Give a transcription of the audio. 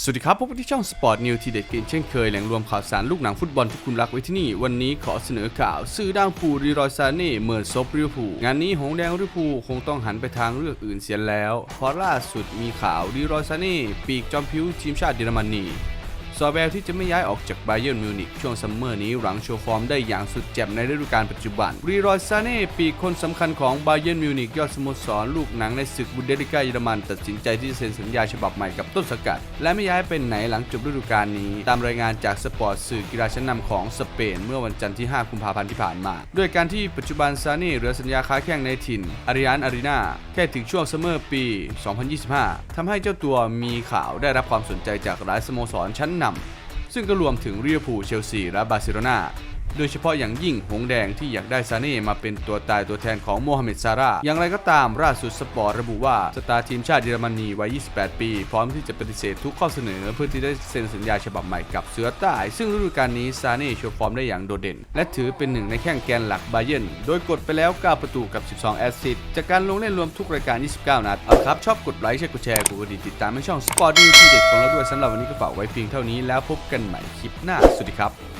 สวัสดีครับพบกันที่ช่องสปอร์ตนิวทีเด็ดเกมเช่นเคยแหล่งรวมข่าวสารลูกหนังฟุตบอลที่คุณรักไว้ที่นี่ วันนี้ขอเสนอข่าว ซื้อดังฟูรีรอยซาเน่เหมือนซบริวพูงานนี้หงแดงริวพูคงต้องหันไปทางเลือกอื่นเสียแล้วเพราะล่าสุดมีข่าวรีรอยซาเน่ปีกจอมพิวทีมชาติเยอรมนี ซอแววที่จะไม่ย้ายออกจากไบเยิร์นมิวนิกช่วงซัมเมอร์นี้หลังโชว์ฟอร์มได้อย่างสุดแจ่มในฤดูกาลปัจจุบัน รีรอยซาเน่ปีคนสำคัญของไบเยิร์นมิวนิกยอดสโมสรลูกหนังในศึกบุนเดสลิก้าเยอรมันตัดสินใจที่จะเซ็นสัญญาฉบับใหม่กับต้นสังกัด และไม่ย้ายไปไหนหลังจบฤดูกาลนี้ ตามรายงานจากสปอร์ตสื่อกีฬาชั้นนำของสเปนเมื่อวันจันทร์ที่ 5 กุมภาพันธ์ที่ผ่านมา ด้วยการที่ปัจจุบันซาเน่เหลือสัญญาค้าแข้งในถิ่นอาริยานอารีนาแค่ถึงช่วงซัมเมอร์ปี 2025ทำให้เจ้าตัวมีข่าวได้รับความสนใจจากหลายสโมสรชั้นนำซึ่งก็รวมถึงเรียพูลเชลซีและบาร์เซโลนา โดยเฉพาะอย่างยิ่งหงแดงที่อยากได้ซาเน่มาเป็นตัวตายตัวแทนของโมฮัมเหม็ดซาร่าอย่างไรก็ตามล่าสุดสปอร์ตระบุว่าสตาร์ทีมชาติเยอรมนีวัย 28 ปี พร้อมที่จะปฏิเสธทุกข้อเสนอเพื่อที่ได้เซ็นสัญญาฉบับใหม่กับเสือใต้ ซึ่งฤดูกาลนี้ซาเน่โชว์ฟอร์มได้อย่างโดดเด่น และถือเป็นหนึ่งในแข้งแกนหลักบาเยนโดยกดไปแล้ว 9 ประตูกับ 12 แอสซิสต์จากการลงเล่นรวมทุกรายการ 29 นัดเอาครับชอบกดไลค์ใช่กดแชร์กดกดติดตามให้ช่องสปอร์ตดีที่เด็ดของเราด้วยสำหรับวันนี้ก็ฝากไว้เพียงเท่านี้แล้วพบกันใหม่คลิปหน้าสวัสดีครับ